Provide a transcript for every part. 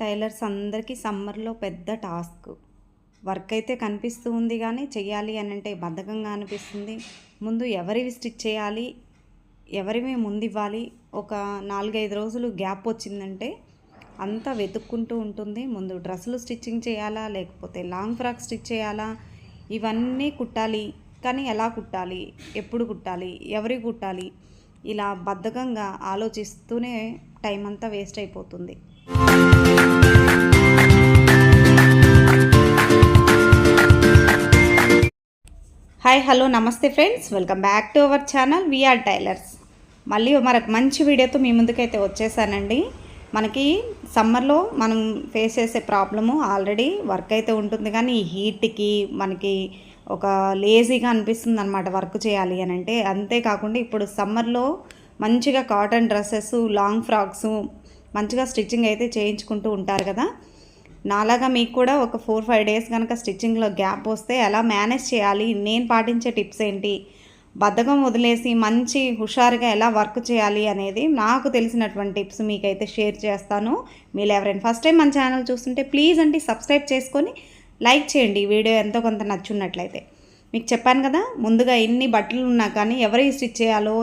Tailors అందరికీ సమ్మర్లో పెద్ద టాస్క్. వర్క్ అయితే కనిపిస్తూ ఉంది కానీ చేయాలి అని అంటే బద్ధకంగా అనిపిస్తుంది. ముందు ఎవరివి స్టిచ్ చేయాలి ఎవరివి ముందు ఇవ్వాలి ఒక నాలుగైదు రోజులు గ్యాప్ వచ్చిందంటే అంతా వెతుక్కుంటూ ఉంటుంది. ముందు డ్రెస్సులు స్టిచ్చింగ్ చేయాలా? లేకపోతే లాంగ్ ఫ్రాక్ స్టిచ్ చేయాలా? ఇవన్నీ కుట్టాలి. కానీ ఎలా కుట్టాలి? ఎప్పుడు కుట్టాలి? ఎవరికి కుట్టాలి? ఇలా బద్ధకంగా ఆలోచిస్తూనే టైం అంతా వేస్ట్ అయిపోతుంది. Hi hello namaste friends welcome back to our channel VR tailors మళ్ళీ మరొక మంచి వీడియోతో మీ ముందుకైతే వచ్చేసానండి. మనకి సమ్మర్లో మనం ఫేస్ చేసే ప్రాబ్లము ఆల్రెడీ వర్క్ అయితే ఉంటుంది. కానీ ఈ హీట్కి మనకి ఒక లేజీగా అనిపిస్తుంది అనమాట వర్క్ చేయాలి అని అంటే. అంతేకాకుండా ఇప్పుడు సమ్మర్లో మంచిగా కాటన్ డ్రెస్సెస్ లాంగ్ ఫ్రాక్స్ మంచిగా స్టిచ్చింగ్ అయితే చేయించుకుంటూ ఉంటారు కదా. నాలాగా మీకు కూడా ఒక ఫోర్ ఫైవ్ డేస్ కనుక స్టిచ్చింగ్లో గ్యాప్ వస్తే ఎలా మేనేజ్ చేయాలి? నేను పాటించే టిప్స్ ఏంటి? బద్ధకం వదిలేసి మంచి హుషారుగా ఎలా వర్క్ చేయాలి అనేది నాకు తెలిసినటువంటి టిప్స్ మీకైతే షేర్ చేస్తాను. మీరు ఎవరైనా ఫస్ట్ టైం మన ఛానల్ చూస్తుంటే ప్లీజ్ అండి సబ్స్క్రైబ్ చేసుకొని లైక్ చేయండి ఈ వీడియో ఎంతో కొంత నచ్చున్నట్లయితే. మీకు చెప్పాను కదా ముందుగా ఎన్ని బట్టలు ఉన్నా కానీ ఎవరి స్టిచ్ చేయాలో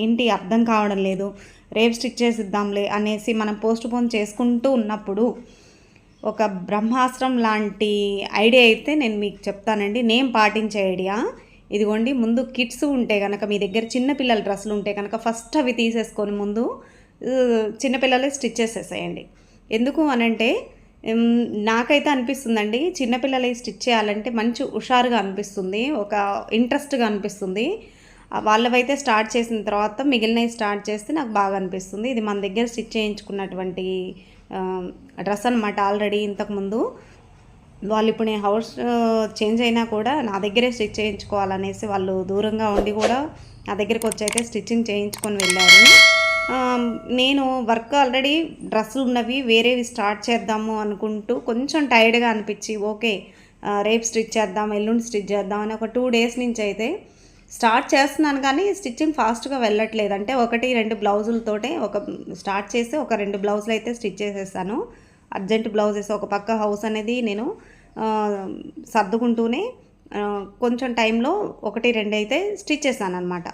ఏంటి అర్థం కావడం లేదు. రేపు స్టిచ్ చేసిద్దాంలే అనేసి మనం పోస్ట్ పోన్ చేసుకుంటూ ఉన్నప్పుడు ఒక బ్రహ్మాస్త్రం లాంటి ఐడియా అయితే నేను మీకు చెప్తానండి. నేను పాటించే ఐడియా. ఇదిగోండి ముందు కిట్స్ ఉంటే కనుక మీ దగ్గర చిన్నపిల్లల డ్రెస్సులు ఉంటే కనుక ఫస్ట్ అవి తీసేసుకొని ముందు చిన్నపిల్లలే స్టిచ్ చేసేసేయండి. ఎందుకు అనంటే నాకైతే అనిపిస్తుందండి చిన్నపిల్లలే స్టిచ్ చేయాలంటే మంచి హుషారుగా అనిపిస్తుంది ఒక ఇంట్రెస్ట్గా అనిపిస్తుంది. వాళ్ళవైతే స్టార్ట్ చేసిన తర్వాత మిగిలినవి స్టార్ట్ చేస్తే నాకు బాగా అనిపిస్తుంది. ఇది మన దగ్గర స్టిచ్ చేయించుకున్నటువంటి డ్రెస్ అనమాట ఆల్రెడీ ఇంతకుముందు. వాళ్ళు ఇప్పుడు నేను హౌస్ చేంజ్ అయినా కూడా నా దగ్గరే స్టిచ్ చేయించుకోవాలనేసి వాళ్ళు దూరంగా ఉండి కూడా నా దగ్గరికి వచ్చి అయితే స్టిచ్చింగ్ చేయించుకొని వెళ్ళారు. నేను వర్క్ ఆల్రెడీ డ్రెస్సులు ఉన్నవి వేరేవి స్టార్ట్ చేద్దాము అనుకుంటూ కొంచెం టైర్డ్గా అనిపించి ఓకే రేపు స్టిచ్ చేద్దాం ఎల్లుండి స్టిచ్ చేద్దాం అని ఒక టూ డేస్ నుంచి అయితే స్టార్ట్ చేస్తున్నాను కానీ స్టిచ్చింగ్ ఫాస్ట్గా వెళ్ళట్లేదు. అంటే ఒకటి రెండు బ్లౌజులతోటే ఒక స్టార్ట్ చేసి ఒక రెండు బ్లౌజులు అయితే స్టిచ్ చేసేసాను. అర్జెంట్ బ్లౌజెస్ ఒక పక్క హౌస్ అనేది నేను సర్దుకుంటూనే కొంచెం టైంలో ఒకటి రెండు అయితే స్టిచ్ చేశాను అనమాట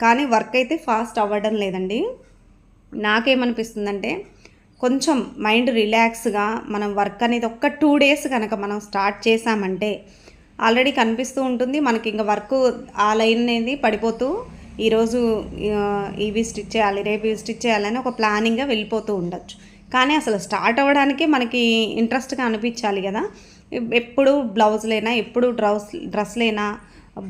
కానీ వర్క్ అయితే ఫాస్ట్ అవ్వడం లేదండి. నాకేమనిపిస్తుందంటే కొంచెం మైండ్ రిలాక్స్గా మనం వర్క్ అనేది ఒక్క టూ డేస్ కనుక మనం స్టార్ట్ చేసామంటే ఆల్రెడీ కనిపిస్తూ ఉంటుంది. మనకి ఇంకా వర్క్ ఆ లైన్ అనేది పడిపోతూ ఈరోజు ఇవి స్టిచ్ చేయాలి రేపు ఇవి స్టిచ్ చేయాలని ఒక ప్లానింగ్గా వెళ్ళిపోతూ ఉండొచ్చు. కానీ అసలు స్టార్ట్ అవ్వడానికి మనకి ఇంట్రెస్ట్గా అనిపించాలి కదా. ఎప్పుడు బ్లౌజ్లైనా ఎప్పుడు డ్రౌస్ డ్రెస్లైనా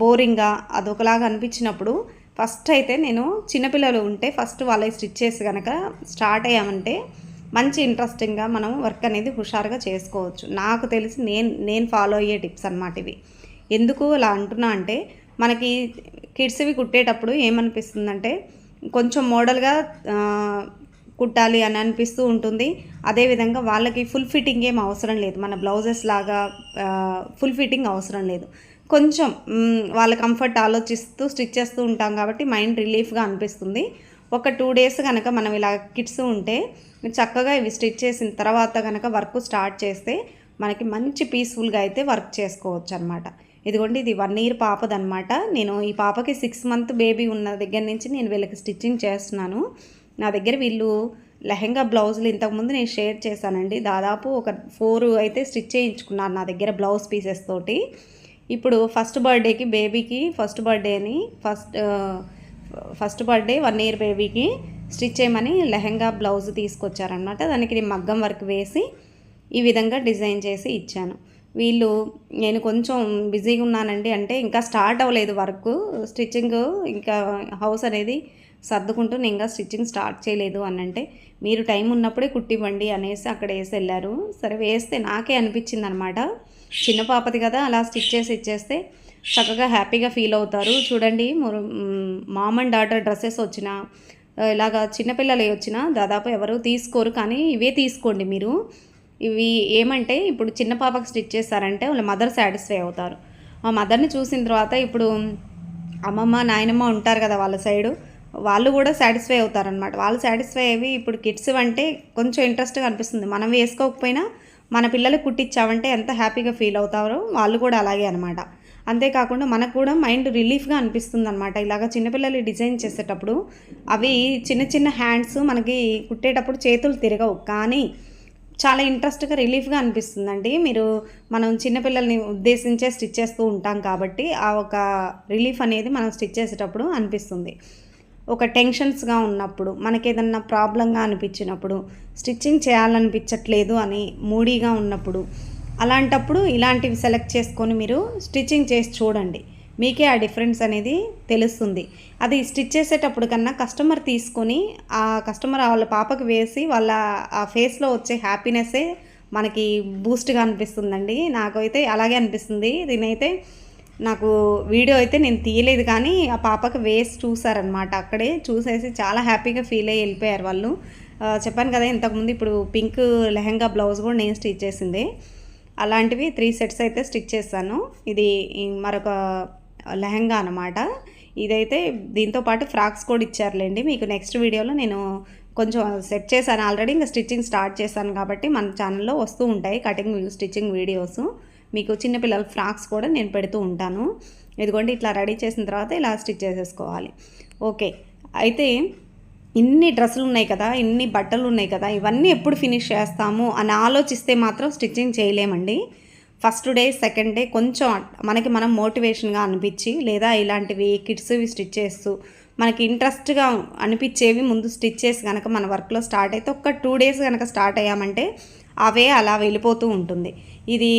బోరింగ్గా అదొకలాగా అనిపించినప్పుడు ఫస్ట్ అయితే నేను చిన్నపిల్లలు ఉంటే ఫస్ట్ వాళ్ళకి స్టిచ్ చేసి కనుక స్టార్ట్ అయ్యామంటే మంచి ఇంట్రెస్టింగ్గా మనం వర్క్ అనేది హుషారుగా చేసుకోవచ్చు. నాకు తెలిసి నేను నేను ఫాలో అయ్యే టిప్స్ అనమాట ఇవి. ఎందుకు అలా అంటున్నా అంటే మనకి కిడ్స్వి కుట్టేటప్పుడు ఏమనిపిస్తుందంటే కొంచెం మోడల్గా కుట్టాలి అని అనిపిస్తూ ఉంటుంది. అదేవిధంగా వాళ్ళకి ఫుల్ ఫిట్టింగ్ ఏం అవసరం లేదు. మన బ్లౌజెస్ లాగా ఫుల్ ఫిట్టింగ్ అవసరం లేదు. కొంచెం వాళ్ళ కంఫర్ట్ ఆలోచిస్తూ స్టిచ్ చేస్తూ ఉంటాం కాబట్టి మైండ్ రిలీఫ్గా అనిపిస్తుంది. ఒక టూ డేస్ కనుక మనం ఇలా కిట్స్ ఉంటే చక్కగా ఇవి స్టిచ్ చేసిన తర్వాత కనుక వర్క్ స్టార్ట్ చేస్తే మనకి మంచి పీస్ఫుల్గా అయితే వర్క్ చేసుకోవచ్చు అనమాట ఇదిగోండి ఇది వన్ ఇయర్ పాపదనమాట నేను ఈ పాపకి సిక్స్ మంత్ బేబీ ఉన్న దగ్గర నుంచి నేను వీళ్ళకి స్టిచ్చింగ్ చేస్తున్నాను. నా దగ్గర వీళ్ళు లెహెంగా బ్లౌజులు ఇంతకుముందు నేను షేర్ చేశానండి. దాదాపు ఒక ఫోర్ అయితే స్టిచ్ చేయించుకున్నాను నా దగ్గర బ్లౌజ్ పీసెస్ తోటి. ఇప్పుడు ఫస్ట్ బర్త్డేకి బేబీకి ఫస్ట్ బర్త్డే అని first first birthday one year బేబీకి స్టిచ్ చేయమని లెహెంగా బ్లౌజ్ తీసుకొచ్చారనమాట దానికి నేను మగ్గం వర్క్ వేసి ఈ విధంగా డిజైన్ చేసి ఇచ్చాను. వీళ్ళు నేను కొంచెం బిజీగా ఉన్నానండి అంటే ఇంకా స్టార్ట్ అవ్వలేదు వర్క్. స్టిచ్చింగ్ ఇంకా హౌస్ అనేది సర్దుకుంటూ నేను ఇంకా స్టిచ్చింగ్ స్టార్ట్ చేయలేదు అని అంటే మీరు టైం ఉన్నప్పుడే కుట్టివ్వండి అనేసి అక్కడ వేసి వెళ్ళారు. సరే వేస్తే నాకే అనిపించింది అనమాట చిన్న పాపది కదా అలా స్టిచ్ చేసి ఇచ్చేస్తే చక్కగా హ్యాపీగా ఫీల్ అవుతారు. చూడండి మామ్ అండ్ డాటర్ డ్రెస్సెస్ వచ్చిన ఇలాగా చిన్నపిల్లలు వచ్చినా దాదాపు ఎవరు తీసుకోరు. కానీ ఇవే తీసుకోండి మీరు. ఇవి ఏమంటే ఇప్పుడు చిన్న పాపకి స్టిచ్ చేస్తారంటే వాళ్ళ మదర్ సాటిస్ఫై అవుతారు. ఆ మదర్ని చూసిన తర్వాత ఇప్పుడు అమ్మమ్మ నాయనమ్మ ఉంటారు కదా వాళ్ళ సైడు. వాళ్ళు కూడా సాటిస్ఫై అవుతారనమాట వాళ్ళు సాటిస్ఫై అయ్యి ఇప్పుడు కిడ్స్ అంటే కొంచెం ఇంట్రెస్ట్గా అనిపిస్తుంది. మనం వేసుకోకపోయినా మన పిల్లలు కుట్టించామంటే ఎంత హ్యాపీగా ఫీల్ అవుతారో వాళ్ళు కూడా అలాగే అనమాట అంతేకాకుండా మనకు కూడా మైండ్ రిలీఫ్గా అనిపిస్తుంది అనమాట ఇలాగ చిన్నపిల్లలు డిజైన్ చేసేటప్పుడు అవి చిన్న చిన్న హ్యాండ్స్ మనకి కుట్టేటప్పుడు చేతులు తిరగవు. కానీ చాలా ఇంట్రెస్ట్గా రిలీఫ్గా అనిపిస్తుందండి. మీరు మనం చిన్నపిల్లల్ని ఉద్దేశించే స్టిచ్ చేస్తూ ఉంటాం కాబట్టి ఆ ఒక రిలీఫ్ అనేది మనం స్టిచ్ చేసేటప్పుడు అనిపిస్తుంది. ఒక టెన్షన్స్గా ఉన్నప్పుడు మనకి ఏదన్నా ప్రాబ్లంగా అనిపించినప్పుడు స్టిచ్చింగ్ చేయాలనిపించట్లేదు అని మూడీగా ఉన్నప్పుడు అలాంటప్పుడు ఇలాంటివి సెలెక్ట్ చేసుకొని మీరు స్టిచ్చింగ్ చేసి చూడండి. మీకే ఆ డిఫరెన్స్ అనేది తెలుస్తుంది. అది స్టిచ్ చేసేటప్పుడు కన్నా కస్టమర్ తీసుకొని ఆ కస్టమర్ వాళ్ళ పాపకు వేసి వాళ్ళ ఆ ఫేస్లో వచ్చే హ్యాపీనెస్సే మనకి బూస్ట్గా అనిపిస్తుందండి. నాకైతే అలాగే అనిపిస్తుంది. దీనైతే నాకు వీడియో అయితే నేను తీయలేదు కానీ ఆ పాపకి వేసి చూసారనమాట అక్కడే చూసేసి చాలా హ్యాపీగా ఫీల్ అయ్యి వెళ్ళిపోయారు వాళ్ళు. చెప్పాను కదా ఇంతకుముందు ఇప్పుడు పింక్ లెహంగా బ్లౌజ్ కూడా నేను స్టిచ్ చేసింది. అలాంటివి త్రీ సెట్స్ అయితే స్టిచ్ చేస్తాను ఇది మరొక లెహంగా అనమాట ఇదైతే దీంతో పాటు ఫ్రాక్స్ కూడా ఇచ్చారులేండి. మీకు నెక్స్ట్ వీడియోలో నేను కొంచెం సెట్ చేశాను. ఆల్రెడీ ఇంకా స్టిచ్చింగ్ స్టార్ట్ చేశాను కాబట్టి మన ఛానల్లో వస్తూ ఉంటాయి కటింగ్ స్టిచ్చింగ్ వీడియోస్. మీకు చిన్నపిల్లల ఫ్రాక్స్ కూడా నేను పెడుతూ ఉంటాను. ఇదిగోండి ఇట్లా రెడీ చేసిన తర్వాత ఇలా స్టిచ్ చేసేసుకోవాలి. ఓకే అయితే ఇన్ని డ్రెస్సులు ఉన్నాయి కదా ఇన్ని బట్టలు ఉన్నాయి కదా ఇవన్నీ ఎప్పుడు ఫినిష్ చేస్తాము అని ఆలోచిస్తే మాత్రం స్టిచ్చింగ్ చేయలేమండి. ఫస్ట్ డే సెకండ్ డే కొంచెం మనకి మనం మోటివేషన్గా అనిపించి లేదా ఇలాంటివి కిడ్స్వి స్టిచ్ చేస్తూ మనకి ఇంట్రెస్ట్గా అనిపించేవి ముందు స్టిచ్ చేసి కనుక మన వర్క్లో స్టార్ట్ అయితే ఒక్క టూ డేస్ కనుక స్టార్ట్ అయ్యామంటే అవే అలా వెళ్ళిపోతూ ఉంటుంది. ఇది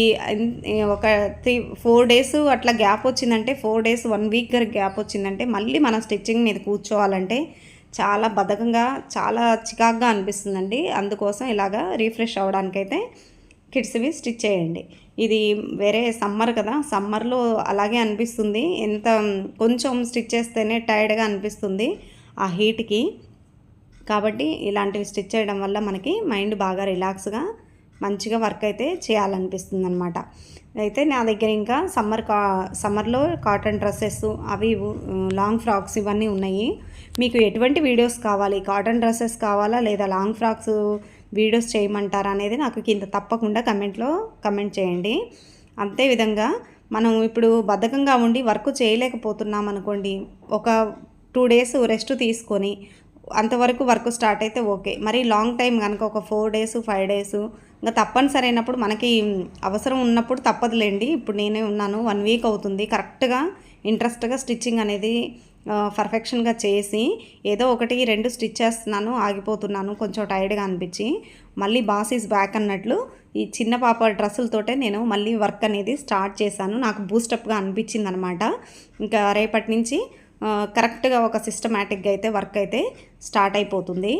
ఒక త్రీ ఫోర్ డేస్ అట్లా గ్యాప్ వచ్చిందంటే four days one week gap వచ్చిందంటే మళ్ళీ మనం స్టిచ్చింగ్ మీద కూర్చోవాలంటే చాలా బద్ధకంగా చాలా చికాగ్గా అనిపిస్తుందండి. అందుకోసం ఇలాగా రీఫ్రెష్ అవ్వడానికైతే కిడ్స్వి స్టిచ్ చేయండి. ఇది వేరే సమ్మర్ కదా సమ్మర్లో అలాగే అనిపిస్తుంది. ఎంత కొంచెం స్టిచ్ చేస్తేనే టైర్డ్గా అనిపిస్తుంది ఆ హీట్కి. కాబట్టి ఇలాంటివి స్టిచ్ చేయడం వల్ల మనకి మైండ్ బాగా రిలాక్స్గా మంచిగా వర్క్ అయితే చేయాలనిపిస్తుంది అనమాట అయితే నా దగ్గర ఇంకా సమ్మర్ కా సమ్మర్లో కాటన్ డ్రెస్సెస్ అవి లాంగ్ ఫ్రాక్స్ ఇవన్నీ ఉన్నాయి. మీకు ఎటువంటి వీడియోస్ కావాలి? కాటన్ డ్రెస్సెస్ కావాలా? లేదా లాంగ్ ఫ్రాక్స్ వీడియోస్ చేయమంటారా అనేది నాకు కింద తప్పకుండా కమెంట్లో కమెంట్ చేయండి. అంతేవిధంగా మనం ఇప్పుడు బద్ధకంగా ఉండి వర్క్ చేయలేకపోతున్నాం అనుకోండి ఒక టూ డేస్ రెస్ట్ తీసుకొని అంతవరకు వర్క్ స్టార్ట్ అయితే ఓకే. మరి లాంగ్ టైం కనుక ఒక ఫోర్ డేస్ ఫైవ్ డేస్ ఇంకా తప్పనిసరి అయినప్పుడు మనకి అవసరం ఉన్నప్పుడు తప్పదులేండి. ఇప్పుడు నేనే ఉన్నాను వన్ వీక్ అవుతుంది. కరెక్ట్గా ఇంట్రెస్ట్గా స్టిచ్చింగ్ అనేది పర్ఫెక్షన్గా చేసి ఏదో ఒకటి రెండు స్టిచ్ చేస్తున్నాను ఆగిపోతున్నాను కొంచెం టైర్డ్గా అనిపించి మళ్ళీ బాస్ ఈజ్ బ్యాక్ అన్నట్లు ఈ చిన్న పాప డ్రెస్సులతోటే నేను మళ్ళీ వర్క్ అనేది స్టార్ట్ చేశాను. నాకు బూస్టప్గా అనిపించింది అనమాట ఇంకా రేపటి నుంచి కరెక్ట్గా ఒక సిస్టమేటిక్గా అయితే వర్క్ అయితే స్టార్ట్ అయిపోతుంది.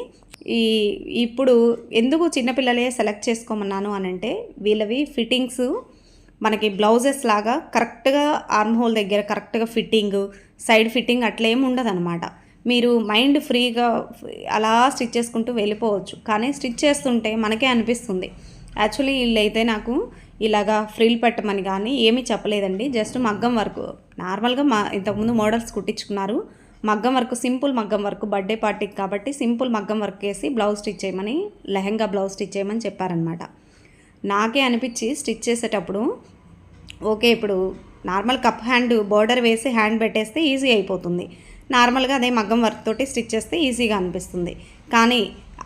ఈ ఇప్పుడు ఎందుకు చిన్నపిల్లలే సెలెక్ట్ చేసుకోమన్నాను అని అంటే వీళ్ళవి ఫిట్టింగ్స్ మనకి బ్లౌజెస్ లాగా కరెక్ట్గా ఆర్మ్ హోల్ దగ్గర కరెక్ట్గా ఫిట్టింగ్ సైడ్ ఫిట్టింగ్ అట్లా ఏమి ఉండదు అనమాట మీరు మైండ్ ఫ్రీగా అలా స్టిచ్ చేసుకుంటూ వెళ్ళిపోవచ్చు. కానీ స్టిచ్ చేస్తుంటే మనకే అనిపిస్తుంది. యాక్చువల్లీ వీళ్ళైతే నాకు ఇలాగా ఫ్రీల్ పెట్టమని కానీ ఏమీ చెప్పలేదండి. జస్ట్ మగ్గం వరకు. నార్మల్గా మా ఇంతకుముందు మోడల్స్ కుట్టించుకున్నారు. మగ్గం వర్క్ సింపుల్ మగ్గం వర్క్ బర్త్డే పార్టీకి కాబట్టి సింపుల్ మగ్గం వర్క్ వేసి బ్లౌజ్ స్టిచ్ చేయమని లెహంగా బ్లౌజ్ స్టిచ్ చేయమని చెప్పారనమాట నాకే అనిపించి స్టిచ్ చేసేటప్పుడు ఓకే ఇప్పుడు నార్మల్ కప్ హ్యాండ్ బోర్డర్ వేసి హ్యాండ్ పెట్టేస్తే ఈజీ అయిపోతుంది. నార్మల్గా అదే మగ్గం వర్క్ తోటి స్టిచ్ చేస్తే ఈజీగా అనిపిస్తుంది. కానీ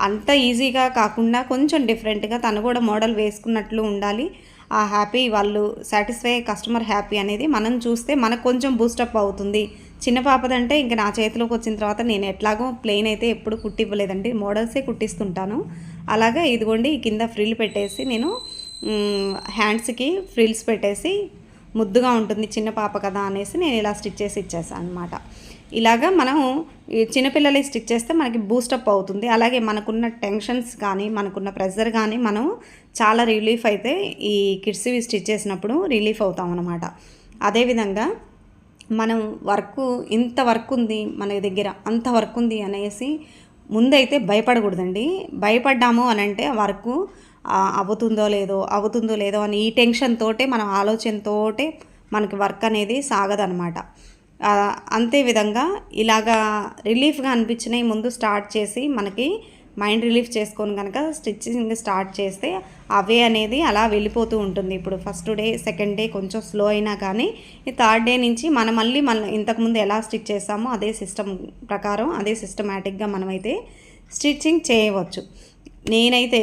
అంత ఈజీగా కాకుండా కొంచెం డిఫరెంట్గా తను కూడా మోడల్ వేసుకున్నట్లు ఉండాలి. ఆ హ్యాపీ వాళ్ళు సాటిస్ఫై కస్టమర్ హ్యాపీ అనేది మనం చూస్తే మనకు కొంచెం బూస్టప్ అవుతుంది. చిన్న పాపదంటే ఇంకా నా చేతిలోకి వచ్చిన తర్వాత నేను ఎట్లాగో ప్లెయిన్ అయితే ఎప్పుడు కుట్టివ్వలేదండి. మోడల్సే కుట్టిస్తుంటాను. అలాగే ఇదిగోండి కింద ఫ్రిల్ పెట్టేసి నేను హ్యాండ్స్కి ఫ్రిల్స్ పెట్టేసి ముద్దుగా ఉంటుంది చిన్న పాప కదా అనేసి నేను ఇలా స్టిచ్ చేసి ఇచ్చేసాను అనమాట ఇలాగా మనం చిన్నపిల్లలే స్టిచ్ చేస్తే మనకి బూస్టప్ అవుతుంది. అలాగే మనకున్న టెన్షన్స్ కానీ మనకున్న ప్రెషర్ కానీ మనం చాలా రిలీఫ్ అయితే ఈ కిడ్స్వి స్టిచ్ చేసినప్పుడు రిలీఫ్ అవుతాం అనమాట అదేవిధంగా మనం వర్క్ ఇంత వర్క్ ఉంది మన దగ్గర అంత వర్క్ ఉంది అనేసి ముందైతే భయపడకూడదండి. భయపడ్డాము అని అంటే వర్క్ అవుతుందో లేదో అవుతుందో లేదో అని ఈ టెన్షన్ తోటే ఆలోచనతోటే మనకి వర్క్ అనేది సాగదనమాట అంతేవిధంగా అంతే విధంగా ఇలాగా రిలీఫ్గా అనిపించినవి ముందు స్టార్ట్ చేసి మనకి మైండ్ రిలీఫ్ చేసుకొని కనుక స్టిచ్చింగ్ స్టార్ట్ చేస్తే అవే అనేది అలా వెళ్ళిపోతూ ఉంటుంది. ఇప్పుడు ఫస్ట్ డే సెకండ్ డే కొంచెం స్లో అయినా కానీ ఈ థర్డ్ డే నుంచి మనం మళ్ళీ మన ఇంతకుముందు ఎలా స్టిచ్ చేస్తామో అదే సిస్టమ్ ప్రకారం అదే సిస్టమేటిక్గా మనమైతే స్టిచ్చింగ్ చేయవచ్చు. నేనైతే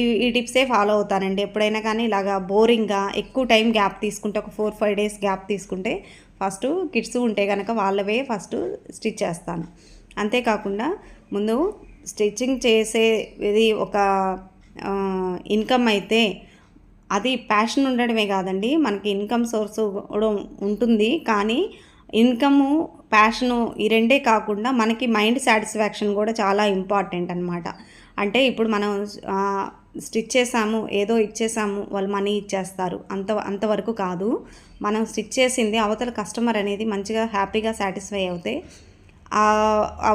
ఈ ఈ టిప్సే ఫాలో అవుతానండి. ఎప్పుడైనా కానీ ఇలాగా బోరింగ్గా ఎక్కువ టైం గ్యాప్ తీసుకుంటే ఒక ఫోర్ ఫైవ్ డేస్ గ్యాప్ తీసుకుంటే ఫస్ట్ కిడ్స్ ఉంటే కనుక వాళ్ళవే ఫస్ట్ స్టిచ్ చేస్తాను. అంతేకాకుండా ముందు స్టిచ్చింగ్ చేసే ఇది ఒక ఇన్కమ్ అయితే అది ప్యాషన్ ఉండడమే కాదండి. మనకి ఇన్కమ్ సోర్స్ కూడా ఉంటుంది. కానీ ఇన్కము ప్యాషను ఈ రెండే కాకుండా మనకి మైండ్ సాటిస్ఫాక్షన్ కూడా చాలా ఇంపార్టెంట్ అనమాట అంటే ఇప్పుడు మనం స్టిచ్ చేసాము ఏదో ఇచ్చేసాము వాళ్ళు మనీ ఇచ్చేస్తారు. అంత అంతవరకు కాదు. మనం స్టిచ్ చేసింది అవతల కస్టమర్ అనేది మంచిగా హ్యాపీగా సాటిస్ఫై అవుతే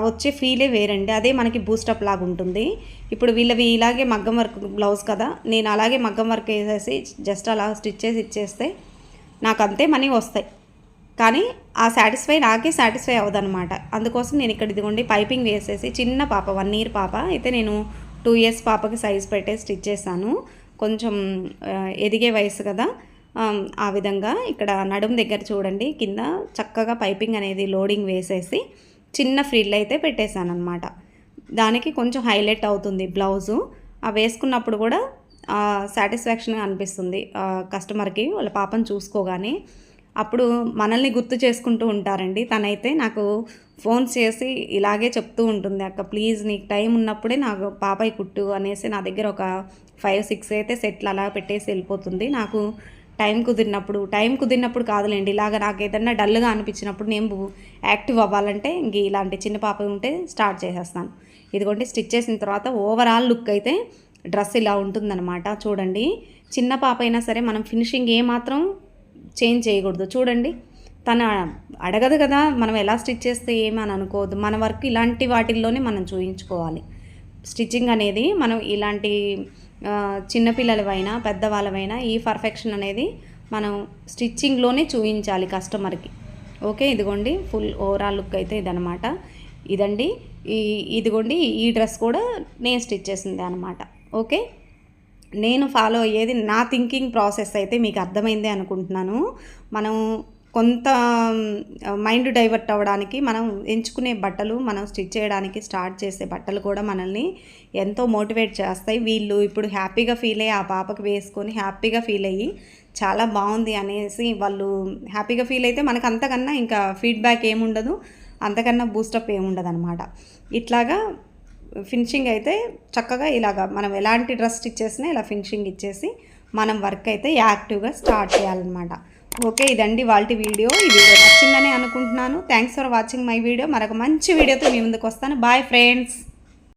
వచ్చే ఫీలే వేరండి. అదే మనకి బూస్టప్ లాగా ఉంటుంది. ఇప్పుడు వీళ్ళవి ఇలాగే మగ్గం వర్క్ బ్లౌజ్ కదా నేను అలాగే మగ్గం వర్క్ వేసేసి జస్ట్ అలా స్టిచ్ చేసి ఇచ్చేస్తే నాకు అంతే మనీ వస్తాయి. కానీ ఆ సాటిస్ఫై నాకే సాటిస్ఫై అవ్వదన్నమాట. అందుకోసం నేను ఇక్కడ ఇదిగోండి పైపింగ్ వేసేసి చిన్న పాప వన్ ఇయర్ పాప. అయితే నేను టూ ఇయర్స్ పాపకి సైజ్ పెట్టే స్టిచ్ చేశాను. కొంచెం ఎదిగే వయసు కదా. ఆ విధంగా ఇక్కడ నడుం దగ్గర చూడండి. కింద చక్కగా పైపింగ్ అనేది లోడింగ్ వేసేసి చిన్న ఫ్రిల్ అయితే పెట్టేశాను అనమాట దానికి కొంచెం హైలైట్ అవుతుంది బ్లౌజు ఆ వేసుకున్నప్పుడు కూడా సాటిస్ఫాక్షన్గా అనిపిస్తుంది. కస్టమర్కి వాళ్ళ పాపను చూసుకోగానే. అప్పుడు మనల్ని గుర్తు చేసుకుంటూ ఉంటారండి. తనైతే నాకు ఫోన్ చేసి ఇలాగే చెప్తూ ఉంటుంది. అక్క ప్లీజ్ నీకు టైం ఉన్నప్పుడే నాకు పాపాయి కుట్టు అనేసి నా దగ్గర ఒక ఫైవ్ సిక్స్ అయితే సెట్లు అలా పెట్టేసి వెళ్ళిపోతుంది. నాకు టైం కుదిరినప్పుడు టైం కుదిరినప్పుడు కాదులేండి. ఇలాగ నాకు ఏదన్నా డల్గా అనిపించినప్పుడు నేను యాక్టివ్ అవ్వాలంటే ఇంక ఇలాంటి చిన్న పాప ఉంటే స్టార్ట్ చేసేస్తాను. ఇదిగోండి స్టిచ్ చేసిన తర్వాత ఓవరాల్ లుక్ అయితే డ్రెస్ ఇలా ఉంటుందన్నమాట. చూడండి చిన్న పాప అయినా సరే మనం ఫినిషింగ్ ఏమాత్రం చేంజ్ చేయకూడదు. చూడండి తను అడగదు కదా మనం ఎలా స్టిచ్ చేస్తే ఏమని అనుకోవద్దు. మన వర్క్ ఇలాంటి వాటిల్లోనే మనం చూయించుకోవాలి. స్టిచ్చింగ్ అనేది మనం ఇలాంటి చిన్నపిల్లలవైనా పెద్దవాళ్ళవైనా ఈ పర్ఫెక్షన్ అనేది మనం స్టిచ్చింగ్లోనే చూపించాలి కస్టమర్కి. ఓకే ఇదిగోండి ఫుల్ ఓవరాల్ లుక్ అయితే ఇదనమాట ఇదండి ఈ ఇదిగోండి ఈ డ్రెస్ కూడా నేను స్టిచ్ చేసింది అనమాట ఓకే? నేను ఫాలో అయ్యేది నా థింకింగ్ ప్రాసెస్ అయితే మీకు అర్థమైంది అనుకుంటున్నాను. మనం కొంత మైండ్ డైవర్ట్ అవ్వడానికి మనం ఎంచుకునే బట్టలు మనం స్టిచ్ చేయడానికి స్టార్ట్ చేసే బట్టలు కూడా మనల్ని ఎంతో మోటివేట్ చేస్తాయి. వీళ్ళు ఇప్పుడు హ్యాపీగా ఫీల్ అయ్యి ఆ పాపకి వేసుకొని హ్యాపీగా ఫీల్ అయ్యి చాలా బాగుంది అనేసి వాళ్ళు హ్యాపీగా ఫీల్ అయితే మనకు అంతకన్నా ఇంకా ఫీడ్బ్యాక్ ఏముండదు. అంతకన్నా బూస్టప్ ఏముండదు అనమాట ఇట్లాగా ఫినిషింగ్ అయితే చక్కగా ఇలాగా మనం ఎలాంటి డ్రెస్ స్టిచ్ చేసినా ఇలా ఫినిషింగ్ ఇచ్చేసి మనం వర్క్ అయితే యాక్టివ్గా స్టార్ట్ చేయాలన్నమాట. ఓకే ఇదండి వాళ్ళ వీడియో. ఈ వీడియో నచ్చిందని అనుకుంటున్నాను. Thanks for watching my video మరొక మంచి వీడియోతో మీ ముందుకు వస్తాను. Bye friends